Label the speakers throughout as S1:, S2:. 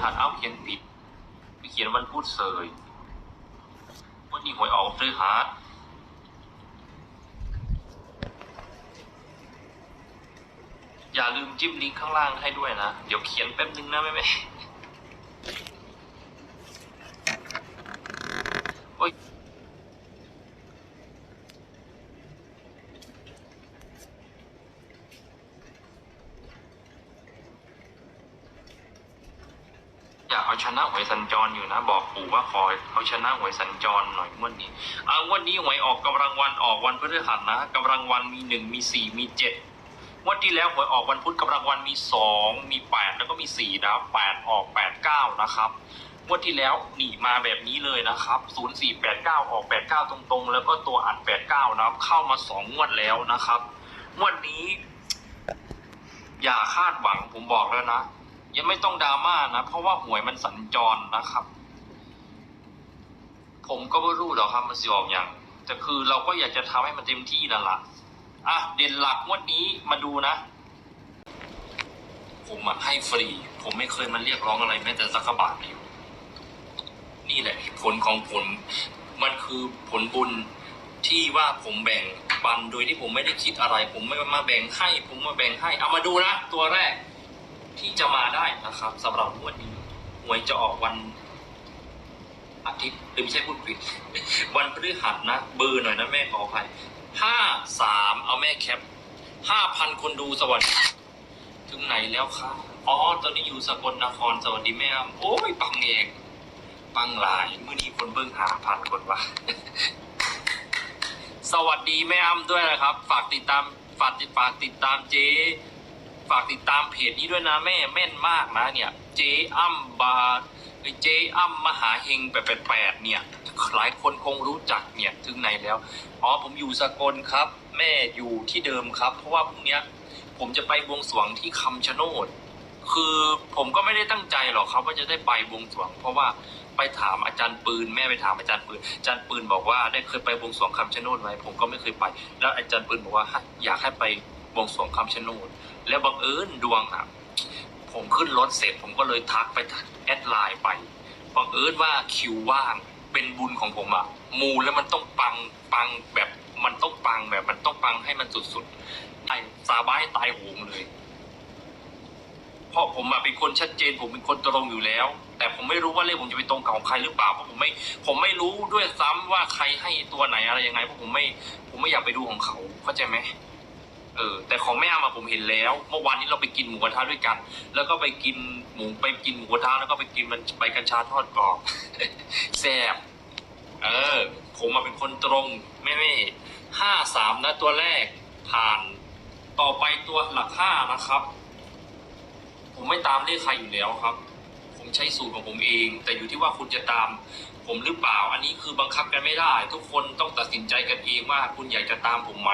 S1: ถัดเอาเขียนผิดไปเขียนวันพูดเสยวันนี้หวยออกพฤหัสอย่าลืมจิ้มลิงก์ข้างล่างให้ด้วยนะ เดี๋ยวเขียนแป๊บนึงนะแม่แม่โอ้ย อยาก เอาชนะหวยสัญจรอยู่นะ บอกปู่ว่าขอเอาชนะหวยสัญจรหน่อยงวดนี้เอางวดนี้หวยออกกำลังวันออกวันพฤหัสนะกำลังวันมีหนึ่งมีสี่มีเจ็ดงวดที่แล้วหวยออกวันพุธกำลังวันมีสองมีแปดแล้วก็มีสี่นะแปดออกแปดเก้านะครับงวดที่แล้วหนีมาแบบนี้เลยนะครับศูนย์สี่แปดเก้าออกแปดเก้าตรงๆ แล้วก็ตัวอัดแปดเก้านะครับ เข้ามาสองงวดแล้วนะครับงวดนี้ อย่าคาดหวังผมบอกแล้วนะ ยังไม่ต้องดราม่านะ เพราะว่าหวยมันสัญจรนะครับ ผมก็ไม่รู้หรอกครับมันสิออกอย่าง แต่คือเราก็อยากจะทำให้มันเต็มที่นั่นแหละอะเด่นหลักงวดนี้มาดูนะ ผมมาให้ฟรี ผมไม่เคยมาเรียกร้องอะไรแม้แต่สักบาทเดียวนี่แหละผลของผล มันคือผลบุญที่ว่าผมแบ่งปันโดยที่ผมไม่ได้คิดอะไร ผมไม่มาแบ่งให้ ผมมาแบ่งให้ เอามาดูนะ ตัวแรก ที่จะมาได้นะครับสำหรับวดนี้หวยจะออกวันอาทิตย์หรือไม่ใช่พูดผิด วันพฤหัสนะเบอร์หน่อยนะแม่ขออภัยห้าสามเอาแม่แคปห้าพันคนดูสวัสดี ถึงไหนแล้วครับอ๋อตอนนี้อยู่สกลนครสวัสดีแม่อ้ำโอ้ยปังเองปังหลายเมื่อนี้คนเบิ่งหาพันคนวะสวัสดีแม่อ้ำด้วยนะครับ ฝากติดตามฝากติดฝากติดตามเจ๊ ฝากติดตามเพจนี้ด้วยนะแม่แม่นมากนะเนี่ย เจ๊อ้ำบาร์ไอ้เจ๊อ้ำมหาเฮงแปดแปดเนี่ย หลายคนคงรู้จักเนี่ยถึงไหนแล้วอ๋อผมอยู่สกลครับ แม่อยู่ที่เดิมครับ เพราะว่าพรุ่งนี้ผมจะไปบวงสรวงที่คำชะโนดคือผมก็ไม่ได้ตั้งใจหรอกครับว่าจะได้ไปบวงสรวง เพราะว่าไปถามอาจารย์ปืน แม่ไปถามอาจารย์ปืนอาจารย์ปืนบอกว่าได้เคยไปบวงสรวงคำชะโนดไหมผมก็ไม่เคยไป แล้วอาจารย์ปืนบอกว่าอยากให้ไปบวงสรวงคำชะโนด แล้วบังเอิญดวงอะผมขึ้นรถเสร็จผมก็เลยทักไปแอดไลน์ไปบังเอิญว่าคิวว่างเป็นบุญของผมอะมูแล้วมันต้องปังปังแบบมันต้องปังแบบมันต้องปังให้มันสุดๆไอ้สาบานให้ตายโหงเลยเพราะผมอะเป็นคนชัดเจน ผมเป็นคนตรงอยู่แล้ว แต่ผมไม่รู้ว่าเลขผมจะไปตรงกับของใครหรือเปล่าเพราะผมไม่ผมไม่รู้ด้วยซ้ำว่าใครให้ตัวไหนอะไรยังไงเพราะผมไม่ ผมไม่อยากไปดูของเขาเข้าใจไหม ออแต่ของแม่อามาผมเห็นแล้ว เมื่อวานนี้เราไปกินหมูกระทะด้วยกัน แล้วก็ไปกินหมูไปกินหมูกระทะแล้วก็ไปกินมันไปกัญชาทอดกรอบแซ่บเออ ผมมาเป็นคนตรงแม่แม่ห้าสามนะตัวแรกผ่าน ต่อไปตัวหลักห้านะครับ ผมไม่ตามเลขใครอยู่แล้วครับ ผมใช้สูตรของผมเอง แต่อยู่ที่ว่าคุณจะตาม ผมหรือเปล่า อันนี้คือบังคับกันไม่ได้ ทุกคนต้องตัดสินใจกันเองว่าคุณอยากจะตามผมไหม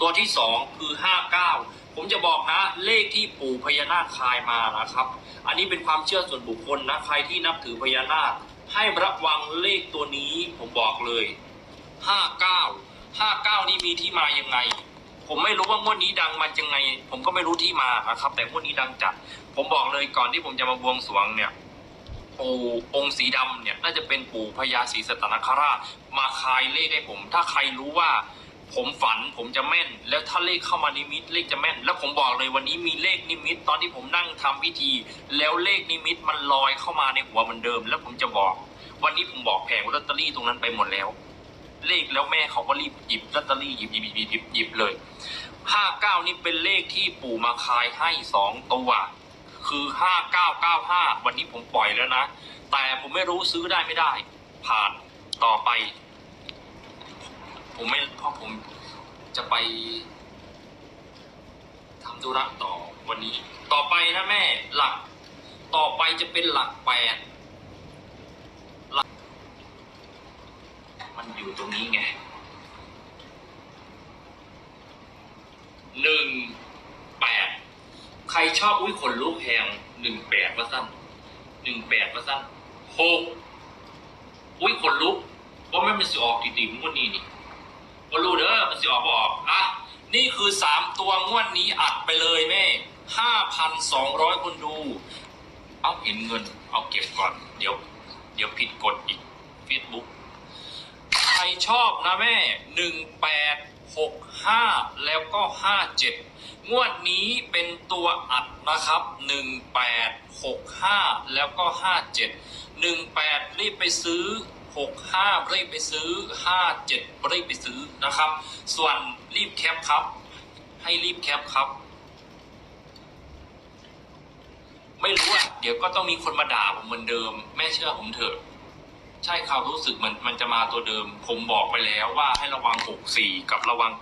S1: ตัวที่สองคือห้าเก้าผมจะบอกนะเลขที่ปู่พญานาคคายมานะครับ อันนี้เป็นความเชื่อส่วนบุคคลนะใครที่นับถือพญานาค ให้ระวังเลขตัวนี้ผมบอกเลยห้าเก้าห้าเก้านี่มีที่มายังไง ผมไม่รู้ว่างวดนี้ดังมายังไง ผมก็ไม่รู้ที่มานะครับ แต่งวดนี้ดังจัด ผมบอกเลยก่อนที่ผมจะมาบวงสรวงเนี่ยปู่องค์สีดำเนี่ยน่าจะเป็นปู่พญาศรีสัตนคราชมาคายเลขให้ผม ถ้าใครรู้ว่า ผมฝันผมจะแม่น แล้วถ้าเลขเข้ามานิมิตเลขจะแม่น แล้วผมบอกเลยวันนี้มีเลขนิมิต ตอนที่ผมนั่งทำพิธี แล้วเลขนิมิตมันลอยเข้ามาในหัวเหมือนเดิม แล้วผมจะบอก วันนี้ผมบอกแผงลอตเตอรี่ตรงนั้นไปหมดแล้ว เลขแล้วแม่เขาก็รีบหยิบลอตเตอรี่หยิบหยิบหยิบหยิบหยิบเลยห้าเก้านี่เป็นเลขที่ปู่มาคายให้สองตัวคือห้าเก้าเก้าห้าวันนี้ผมปล่อยแล้วนะ แต่ผมไม่รู้ซื้อได้ไม่ได้ ผ่านต่อไป ผมไม่เพราะผมจะไปทำธุระต่อวันนี้ ต่อไปนะแม่หลัก ต่อไปจะเป็นหลักแปดหลัก มันอยู่ตรงนี้ไงหนึ่งแปดใครชอบอุ้ยขนลุกแหงหนึ่งแปดว่าสั้นหนึ่งแปดว่าสั้นหกอุ้ยขนลุกว่าไม่เป็นสิออกดีๆงวดนี้นี่ก็รู้เด้อมันสิออกบออกอะนี่คือสามตัวงวดนี้อัดไปเลยแม่ห้าพันสองร้อยคนดู เอาเห็นเงิน เอาเก็บก่อน เดี๋ยว เดี๋ยวผิดกฎอีก Facebook ชอบนะแม่หนึ่งแปดหกห้าแล้วก็ห้าเจ็ดงวดนี้เป็นตัวอัดนะครับหนึ่งแปดหกห้าแล้วก็ห้าเจ็ดหนึ่งแปดรีบไปซื้อหกห้ารีบไปซื้อห้าเจ็ดรีบไปซื้อนะครับ ส่วนรีบแคปครับ ให้รีบแคปครับไม่รู้อะ เดี๋ยวก็ต้องมีคนมาด่าผมเหมือนเดิม แม่เชื่อผมเถอะ ใช่ครับรู้สึกเหมือนมันจะมาตัวเดิม ผมบอกไปแล้วว่าให้ระวัง 64 กับระวัง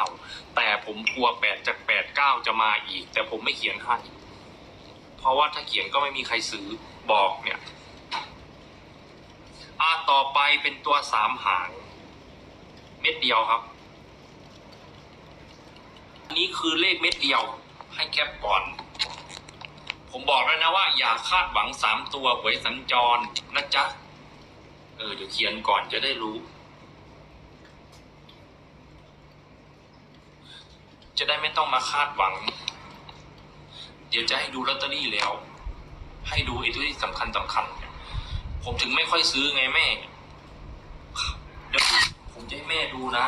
S1: 89 แต่ผมกลัว 8 จาก 89 จะมาอีก แต่ผมไม่เขียนให้เพราะว่าถ้าเขียนก็ไม่มีใครซื้อบอกเนี่ยอะต่อไปเป็นตัวสามหาง เม็ดเดียวครับ อันนี้คือเลขเม็ดเดียวให้แคปก่อน ผมบอกแล้วนะว่า อย่าคาดหวังสามตัวหวยสัญจรนะจ๊ะ เออเดี๋ยวเขียนก่อนจะได้รู้ จะได้ไม่ต้องมาคาดหวัง เดี๋ยวจะให้ดูลอตเตอรี่แล้ว ให้ดูไอ้ตัวที่สำคัญสำคัญผมถึงไม่ค่อยซื้อไงแม่เดี๋ยวผมจะให้แม่ดูนะ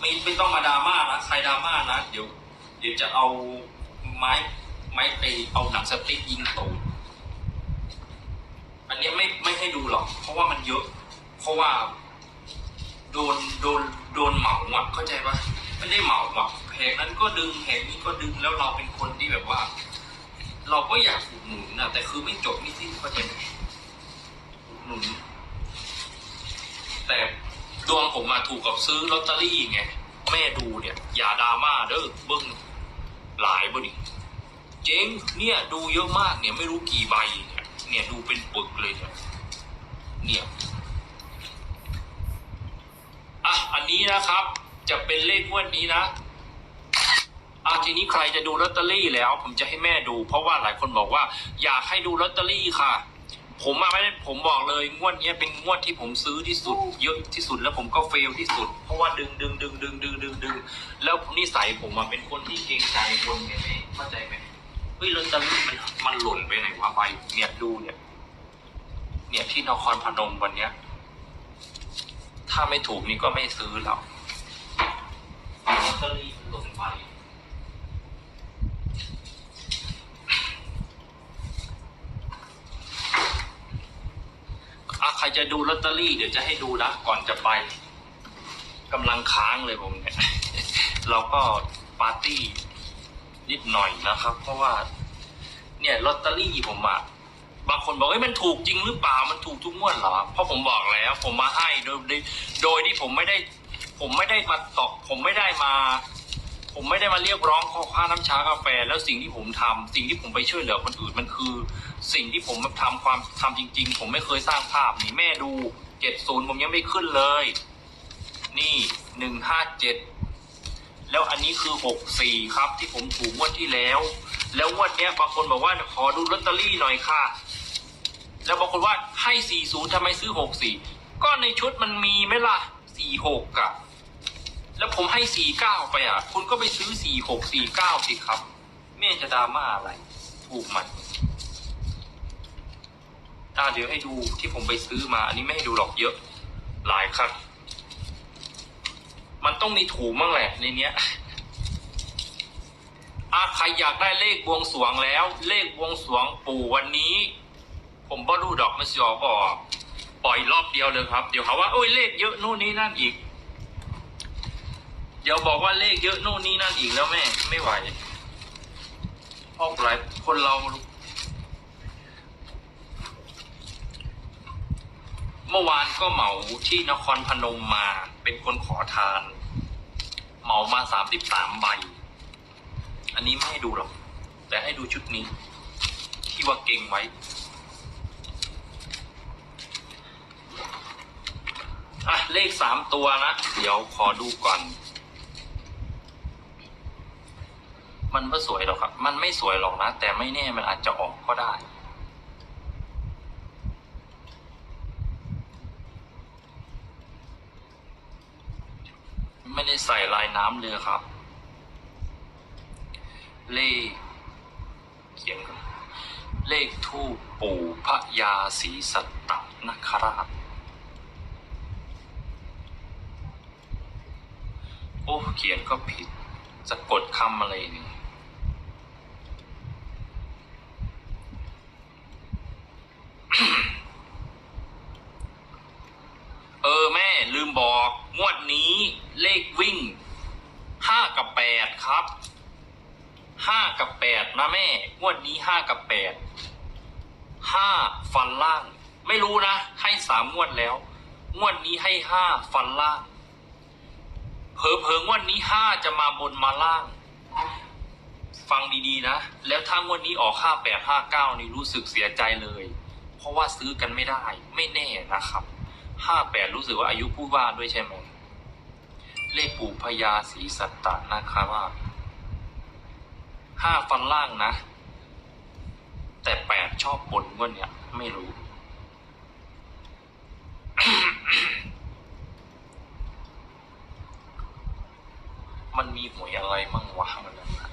S1: ไม่ไม่ต้องมาดราม่านะใครดราม่านะเดี๋ยว เดี๋ยวจะเอาไม้ไม้ไปเอาหนังสติ๊กยิงตูดอันนี้ไม่ไม่ให้ดูหรอก เพราะว่ามันเยอะ เพราะว่า โดนโดนโดนเหมาอะเข้าใจปะไม่ได้เหมาอะแผงนั้นก็ดึงแผงนี้ก็ดึงแล้วเราเป็นคนที่แบบว่า เราก็อยากอุดหนุนนะแต่คือไม่จบไม่สิ้นเข้าใจไหมอุดหนุน แต่ดวงผมมาถูกกับซื้อลอตเตอรี่ไงแม่ดูเนี่ย อย่าดราม่าเด้อเบิ้งหลายบ่ดิเจ๊งเนี่ยดูเยอะมากเนี่ยไม่รู้กี่ใบเนี่ยเนี่ยดูเป็นปึกเลยเนี่ยเนี่ย อะอันนี้นะครับ จะเป็นเลขงวดนี้นะอะทีนี้ใครจะดูลอตเตอรี่แล้ว ผมจะให้แม่ดู เพราะว่าหลายคนบอกว่า อยากให้ดูลอตเตอรี่ค่ะ ผมมาไม่ได้ผมบอกเลยงวดเนี้ยเป็นงวดที่ผมซื้อที่สุด เยอะที่สุดแล้วผมก็เฟลที่สุด เพราะว่าดึงดึงดึงดึงดึงดึงดึงแล้วนิสัยผมอะเป็นคนที่เกรงใจคนไงแม่เข้าใจไหมเฮ้ยลอตเตอรี่มันมันหล่นไปไหนวะใบเนี่ยดูเนี่ย เนี่ยที่นครพนมวันเนี้ย ถ้าไม่ถูกนี่ก็ไม่ซื้อแล้วลอตเตอรี่มันหล่นไปอะใครจะดูลอตเตอรี่เดี๋ยวจะให้ดูนะ ก่อนจะไปกำลังค้างเลยผมเนี่ย เราก็ปาร์ตี้นิดหน่อยนะครับ เพราะว่า เนี่ยลอตเตอรี่ผมอะ บางคนบอกว่ามันถูกจริงหรือเปล่ามันถูกทุกงวดเหรอเพราะผมบอกแล้วผมมาให้โดยโดยโดยที่ผมไม่ได้ ผมไม่ได้มาตอกผมไม่ได้มา ผมไม่ได้มาเรียกร้องขอค่าน้ำชากาแฟ แล้วสิ่งที่ผมทำสิ่งที่ผมไปช่วยเหลือคนอื่นมันคือ สิ่งที่ผมทำความทำจริง ๆ ผมไม่เคยสร้างภาพนี่แม่ดูเจ็ดศูนย์ผมยังไม่ขึ้นเลย นี่หนึ่งห้าเจ็ดแล้วอันนี้คือหกสี่ครับที่ผมถูกงวดที่แล้ว แล้วงวดเนี้ยบางคนบอกว่าขอดูลอตเตอรี่หน่อยค่ะ แล้วบางคนว่าให้สี่ศูนย์ทำไมซื้อหกสี่ก็ในชุดมันมีไหมล่ะสี่หกอะแล้วผมให้สี่เก้าไปอะ คุณก็ไปซื้อสี่หกสี่เก้าสิครับแม่จะดราม่าอะไร ถูกมันอ่าเดี๋ยวให้ดูที่ผมไปซื้อมา อันนี้ไม่ให้ดูหรอกเยอะ หลายครับ มันต้องมีถูกบ้งแหละในเนี้ยอาใครอยากได้เลขบวงสวงแล้ว เลขบวงสวงปู่วันนี้ ผมบ่รู้ดอกมันสิออกบ่อก ปล่อยรอบเดียวเลยครับ เดี๋ยวเขาว่าโอ้ยเลขเยอะนู่นนี่นั่นอีก เดี๋ยวบอกว่าเลขเยอะนู่นนี่นั่นอีกแล้วแม่ไม่ไหวพราะหลายคนเรา เมื่อวานก็เหมาที่นครพนมมาเป็นคนขอทาน เหมามาสามสิบสามใบ อันนี้ไม่ให้ดูหรอก แต่ให้ดูชุดนี้ ที่ว่าเก่งไว้ อะเลขสามตัวนะ เดี๋ยวขอดูก่อน มันไม่สวยหรอกครับ มันไม่สวยหรอกนะ แต่ไม่แน่มันอาจจะออกก็ได้ ไม่ได้ใส่ลายน้ำเลยครับ เลข เขียนเลขทูบปู่พระยาศรีสัตตนคราช โอ้ เขียนก็ผิด สะกดคำอะไรนี่เออแม่ลืมบอก งวดนี้เลขวิ่งห้ากับแปดครับห้ากับแปดนะแม่ งวดนี้ห้ากับแปดห้าฟันล่าง ไม่รู้นะ ให้สามงวดแล้ว งวดนี้ให้ห้าฟันล่าง เผลอเพองวดนี้ห้าจะมาบนมาล่าง ฟังดีๆนะ แล้วถ้างวดนี้ออกห้าแปดห้าเก้านี่รู้สึกเสียใจเลย เพราะว่าซื้อกันไม่ได้ ไม่แน่นะครับห้าแปดรู้สึกว่าอายุผู้ว่าด้วยใช่ไหมเลขปู่พญาศรีสัตตนาครว่าห้าฟันล่างนะ แต่แปดชอบบนงวดเนี้ยไม่รู้ มันมีหวยอะไรมั่งวะมันนั้นนะ